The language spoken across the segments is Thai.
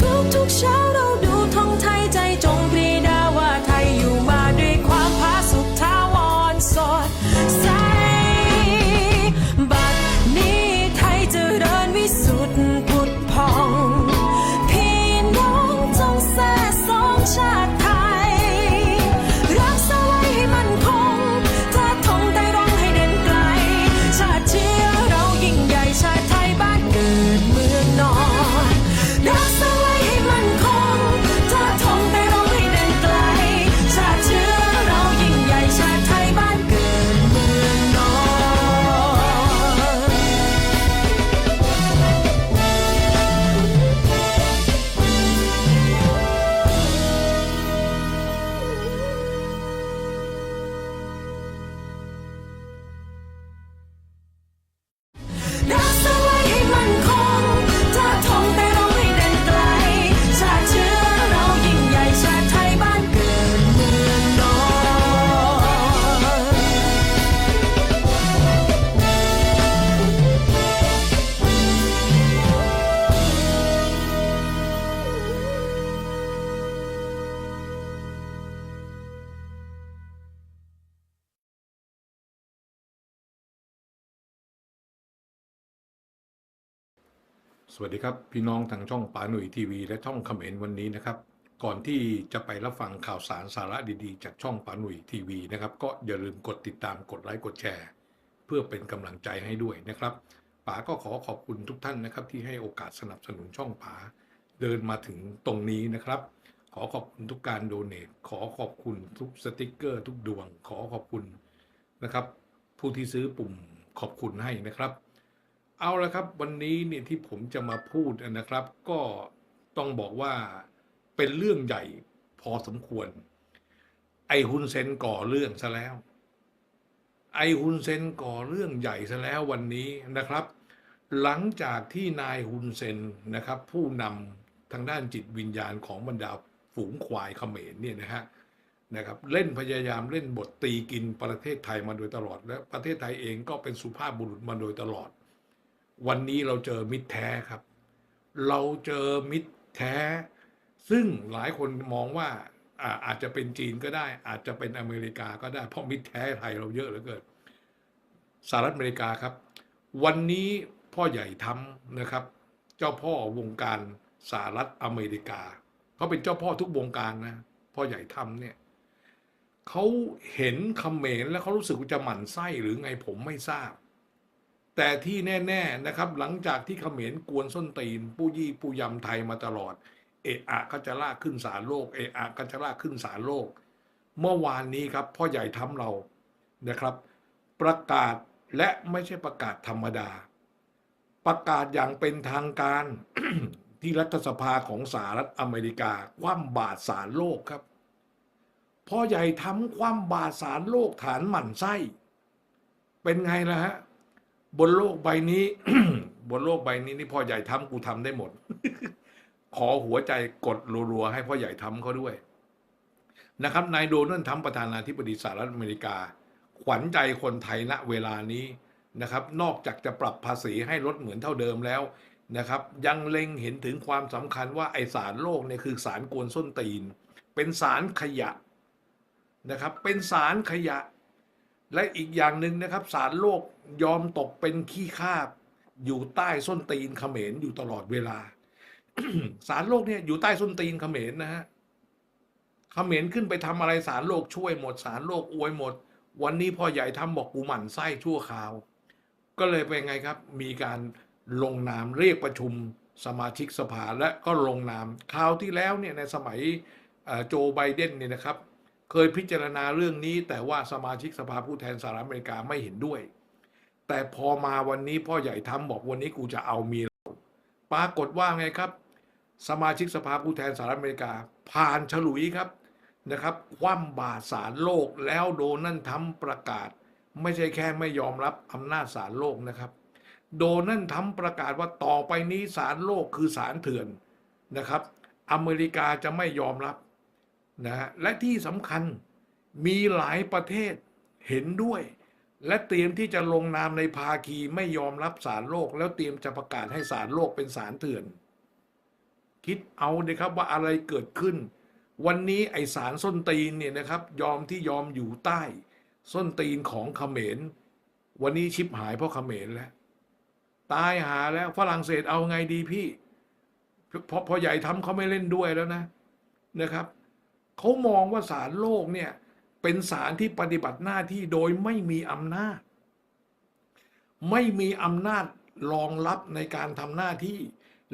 ทุกทุกๆเช้าเราดูทองไทยใจจง สวัสดีครับ พี่น้องทางช่องป๋าหนุ่ยทีวีและช่องคอมเมนต์วันนี้นะครับ ก่อนที่จะไปรับฟังข่าวสารสาระดีๆ จากช่องป๋าหนุ่ยทีวีนะครับก็อย่าลืมกดติดตามกดไลค์กดแชร์ เพื่อเป็นกำลังใจให้ด้วยนะครับป๋าก็ขอขอบคุณทุกท่านนะครับ ที่ให้โอกาสสนับสนุนช่องป๋าเดินมาถึงตรงนี้นะครับ ขอขอบคุณทุกการโดเนทขอขอบคุณทุกสติกเกอร์ ทุกดวง ขอขอบคุณนะครับ ผู้ที่ซื้อปุ่มขอบคุณให้นะครับ เอาละครับ วันนี้เนี่ยที่ผมจะมาพูดนะครับ ก็ต้องบอกว่าเป็นเรื่องใหญ่พอสมควร ไอฮุนเซนก่อเรื่องซะแล้ว ไอฮุนเซนก่อเรื่องใหญ่ซะแล้ววันนี้นะครับ หลังจากที่นายฮุนเซนนะครับ ผู้นำทางด้านจิตวิญญาณของบรรดาฝูงควายเขมรเนี่ยนะฮะนะครับเล่นพยายามเล่นบทตีกินประเทศไทยมาโดยตลอด และประเทศไทยเองก็เป็นสุภาพบุรุษมาโดยตลอด วันนี้เราเจอมิตรแท้ครับ เราเจอมิตรแท้ ซึ่งหลายคนมองว่าอาจจะเป็นจีนก็ได้ อาจจะเป็นอเมริกาก็ได้ เพราะมิตรแท้ไทยเราเยอะเหลือเกินสหรัฐอเมริกาครับ วันนี้พ่อใหญ่ทำนะครับ เจ้าพ่อวงการสหรัฐอเมริกาเขาเป็นเจ้าพ่อทุกวงการนะพ่อใหญ่ทำเนี่ยเขาเห็นคำเขมรแล้วเขารู้สึกว่าจะหมั่นไส้หรือไงผมไม่ทราบ แต่ที่แน่ ๆนะครับ หลังจากที่เขมรกวนส้นตีน ปู้ยี่ปู้ยำไทยมาตลอด เอะอะก็จะลากขึ้นศาลโลกเอะอะก็จะลากขึ้นศาลโลก เมื่อวานนี้ครับพ่อใหญ่ทำเรานะครับ ประกาศและไม่ใช่ประกาศธรรมดา ประกาศอย่างเป็นทางการที่รัฐสภาของสหรัฐอเมริกา คว่ำบาตรศาลโลกครับพ่อใหญ่ทำคว่ำบาตรศาลโลกฐานหมั่นไส้ เป็นไงล่ะฮะ บนโลกใบนี้ บนโลกใบนี้นี่พ่อใหญ่ทำกูทำได้หมด ขอหัวใจกดรัวๆให้พ่อใหญ่ทำเขาด้วย นะครับนายโดนัลด์ทรัมป์ประธานาธิบดีสหรัฐอเมริกา ขวัญใจคนไทยณเวลานี้นะครับ นอกจากจะปรับภาษีให้ลดเหมือนเท่าเดิมแล้วนะครับ ยังเล็งเห็นถึงความสำคัญว่าไอสารโลกเนี่ยคือสารกวนส้นตีน เป็นสารขยะนะครับ เป็นสารขยะ และอีกอย่างหนึ่งนะครับสารโลกยอมตกเป็นขี้คาบ อยู่ใต้ส้นตีนเขมรอยู่ตลอดเวลาสารโลกเนี่ยอยู่ใต้ส้นตีนเขมรนะฮะเขมรขึ้นไปทำอะไรสารโลกช่วยหมดสารโลกอวยหมด วันนี้พ่อใหญ่ทำบอกกูหมั่นไส้ชั่วคราว ก็เลยเป็นไงครับ มีการลงนามเรียกประชุมสมาชิกสภาและก็ลงนามคราวที่แล้วเนี่ยในสมัยโจไบเดนเนี่ยนะครับ เคยพิจารณาเรื่องนี้ แต่ว่าสมาชิกสภาผู้แทนสหรัฐอเมริกาไม่เห็นด้วย แต่พอมาวันนี้พ่อใหญ่ทำบอกวันนี้กูจะเอามีเราปรากฏว่าไงครับ สมาชิกสภาผู้แทนสหรัฐอเมริกา ผ่านฉลุยครับนะครับคว่ำบาตรสารโลกแล้วโดนัลด์ทรัมป์ประกาศ ไม่ใช่แค่ไม่ยอมรับอำนาจสารโลกนะครับ โดนัลด์ทรัมป์ประกาศว่าต่อไปนี้สารโลกคือสารเถื่อนนะครับ อเมริกาจะไม่ยอมรับ นะและที่สำคัญมีหลายประเทศเห็นด้วย และเตรียมที่จะลงนามในภาคีไม่ยอมรับสารโลก แล้วเตรียมจะประกาศให้สารโลกเป็นสารเถื่อน คิดเอาเลยครับว่าอะไรเกิดขึ้น วันนี้ไอสารส้นตีนเนี่ยนะครับยอมที่ยอมอยู่ใต้ ส้นตีนของเขมร วันนี้ชิบหายเพราะเขมรแล้ว ตายหาแล้วฝรั่งเศสเอาไงดีพี่พอพอใหญ่ทำเขาไม่เล่นด้วยแล้วนะนะครับ เขามองว่าสารโลกเนี่ยเป็นสารที่ปฏิบัติหน้าที่โดยไม่มีอำนาจ ไม่มีอำนาจรองรับในการทำหน้าที่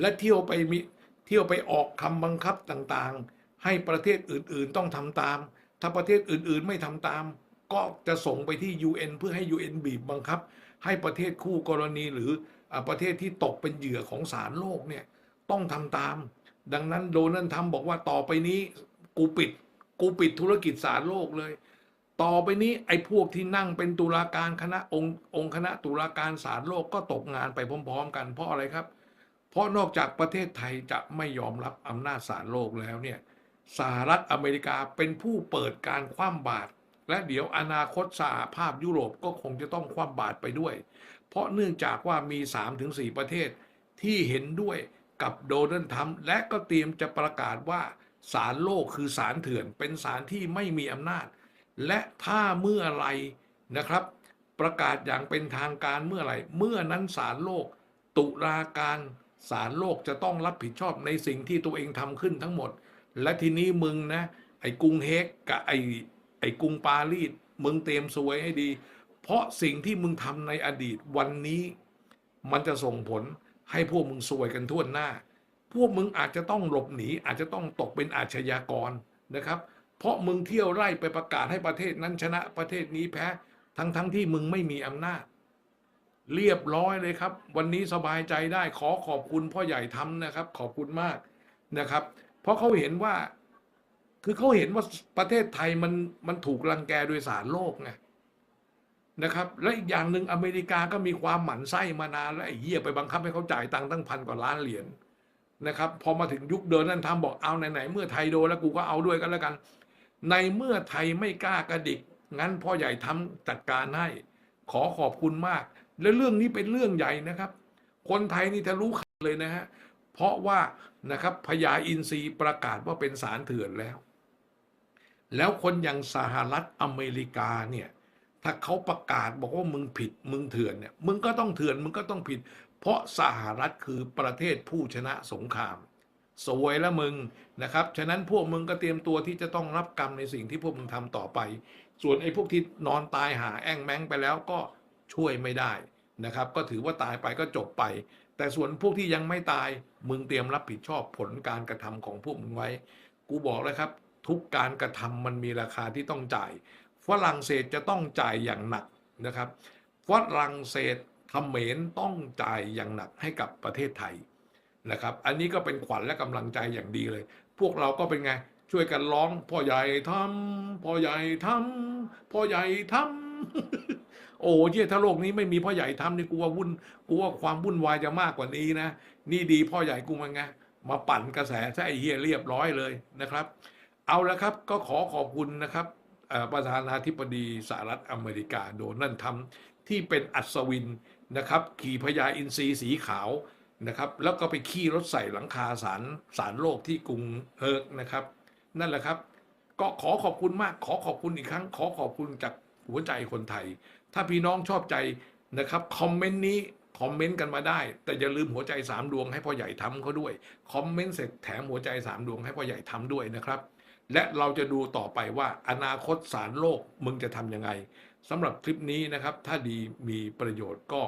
และเที่ยวไปมีเที่ยวไปออกคำบังคับต่างๆ ให้ประเทศอื่นๆต้องทำตาม ถ้าประเทศอื่นๆไม่ทำตาม ก็จะส่งไปที่ UN เพื่อให้ UN บีบบังคับ ให้ประเทศคู่กรณีหรือประเทศที่ตกเป็นเหยื่อของสารโลกเนี่ยต้องทำตาม ดังนั้นโดนัลด์ทรัมป์บอกว่าต่อไปนี้ กูปิด กูปิดธุรกิจสารโลกเลย ต่อไปนี้ไอ้พวกที่นั่งเป็นตุลาการคณะองค์องคณะตุลาการศาลโลกก็ตกงานไปพร้อม ๆ กันเพราะอะไรครับ เพราะนอกจากประเทศไทยจะไม่ยอมรับอำนาจศาลโลกแล้วเนี่ยสหรัฐอเมริกาเป็นผู้เปิดการคว่ำบาตรและเดี๋ยวอนาคตสหภาพยุโรปก็คงจะต้องคว่ำบาตรไปด้วย เพราะเนื่องจากว่ามี 3-4 ประเทศที่เห็นด้วยกับโดนัลด์ทรัมป์และก็เตรียมจะประกาศว่า ศาลโลกคือศาลเถื่อน เป็นศาลที่ไม่มีอำนาจ และถ้าเมื่อไรนะครับ ประกาศอย่างเป็นทางการเมื่อไรเมื่อนั้นศาลโลก ตุลาการศาลโลกจะต้องรับผิดชอบในสิ่งที่ตัวเองทำขึ้นทั้งหมด และทีนี้มึงนะไอ้กรุงเฮกกับไอ้ไอ้กรุงปารีสมึงเตรียมสวยให้ดี เพราะสิ่งที่มึงทำในอดีตวันนี้ มันจะส่งผลให้พวกมึงซวยกันทั่วหน้า พวกมึงอาจจะต้องหลบหนีอาจจะต้องตกเป็นอาชญากรนะครับ เพราะมึงเที่ยวไล่ไปประกาศให้ประเทศนั้นชนะประเทศนี้แพ้ทั้งทั้งที่มึงไม่มีอำนาจ เรียบร้อยเลยครับ วันนี้สบายใจได้ขอขอบคุณพ่อใหญ่ทำนะครับ ขอบคุณมากนะครับ เพราะเขาเห็นว่าคือเขาเห็นว่าประเทศไทยมันมันถูกรังแกโดยสารโลกไงนะครับ และอีกอย่างหนึ่งอเมริกาก็มีความหมั่นไส้มานานแล้วไอ้เหี้ยไปบังคับให้เขาจ่ายตังค์ตั้งพันกว่าล้านเหรียญ นะครับพอมาถึงยุคเดินนั่นทำบอกเอาไหนๆเมื่อไทยโดนแล้วกูก็เอาด้วยกันแล้วกัน ในเมื่อไทยไม่กล้ากระดิก งั้นพ่อใหญ่ทำจัดการให้ ขอขอบคุณมาก และเรื่องนี้เป็นเรื่องใหญ่นะครับ คนไทยนี่ทะลุเลยนะฮะเพราะว่านะครับพญาอินทรีประกาศว่าเป็นสารเถื่อนแล้ว แล้วคนอย่างสหรัฐอเมริกาเนี่ยถ้าเขาประกาศบอกว่ามึงผิดมึงเถื่อนเนี่ยมึงก็ต้องเถื่อนมึงก็ต้องผิด เพราะสหรัฐคือประเทศผู้ชนะสงคราม สวยแล้วมึงนะครับ ฉะนั้นพวกมึงก็เตรียมตัวที่จะต้องรับกรรมในสิ่งที่พวกมึงทำต่อไป ส่วนไอ้พวกที่นอนตายหาแอ่งแมงไปแล้วก็ช่วยไม่ได้นะครับ ก็ถือว่าตายไปก็จบไป แต่ส่วนพวกที่ยังไม่ตาย มึงเตรียมรับผิดชอบผลการกระทำของพวกมึงไว้ กูบอกเลยครับ ทุกการกระทำมันมีราคาที่ต้องจ่าย ฝรั่งเศสจะต้องจ่ายอย่างหนักนะครับ ฝรั่งเศส เขมรต้องจ่ายอย่างหนักให้กับประเทศไทยนะครับ อันนี้ก็เป็นขวัญและกำลังใจอย่างดีเลย พวกเราก็เป็นไงช่วยกันร้องพ่อใหญ่ทำพ่อใหญ่ทำพ่อใหญ่ทำโอ้เยี่ถ้าโลกนี้ไม่มีพ่อใหญ่ทำนี่กูว่าวุ่นกูว่าความวุ่นวายจะมากกว่านี้นะ นี่ดีพ่อใหญ่กูมาไงมาปั่นกระแสใช่เฮียเรียบร้อยเลยนะครับ เอาละครับก็ขอขอบคุณนะครับประธานาธิบดีสหรัฐอเมริกาโดนัลด์ทรัมป์ที่เป็นอัศวิน นะครับขี่พญาอินทรีสีขาวนะครับแล้วก็ไปขี่รถใส่หลังคาสารสารโลกที่กรุงเฮิร์กนะครับ นั่นแหละครับ ก็ขอขอบคุณมาก ขอขอบคุณอีกครั้ง ขอขอบคุณจากหัวใจคนไทย ถ้าพี่น้องชอบใจนะครับคอมเมนต์นี้คอมเมนต์กันมาได้ แต่อย่าลืมหัวใจสามดวงให้พ่อใหญ่ทำเขาด้วยคอมเมนต์เสร็จแถมหัวใจสามดวงให้พ่อใหญ่ทำด้วยนะครับ และเราจะดูต่อไปว่าอนาคตสารโลกมึงจะทำยังไง สำหรับคลิปนี้นะครับ ถ้าดีมีประโยชน์ก็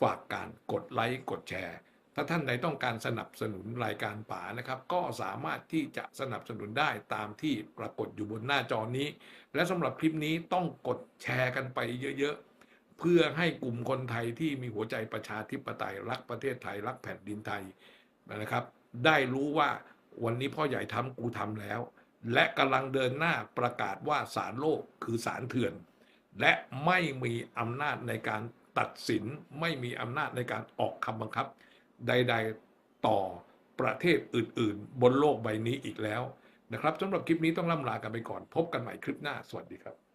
ฝากการกดไลค์กดแชร์ ถ้าท่านใดต้องการสนับสนุนรายการป่านะครับ ก็สามารถที่จะสนับสนุนได้ตามที่ปรากฏอยู่บนหน้าจอนี้ และสำหรับคลิปนี้ต้องกดแชร์กันไปเยอะๆ เพื่อให้กลุ่มคนไทยที่มีหัวใจประชาธิปไตยรักประเทศไทยรักแผ่นดินไทยนะครับ ได้รู้ว่าวันนี้พ่อใหญ่ทำกูทำแล้ว และกำลังเดินหน้าประกาศว่าสารโลกคือสารเถื่อน และไม่มีอำนาจในการตัดสินไม่มีอำนาจในการออกคำบังคับ ใด ๆต่อประเทศอื่น ๆ บนโลกใบนี้อีกแล้วนะครับสำหรับคลิปนี้ต้องล่ำลากันไปก่อน พบกันใหม่คลิปหน้า สวัสดีครับ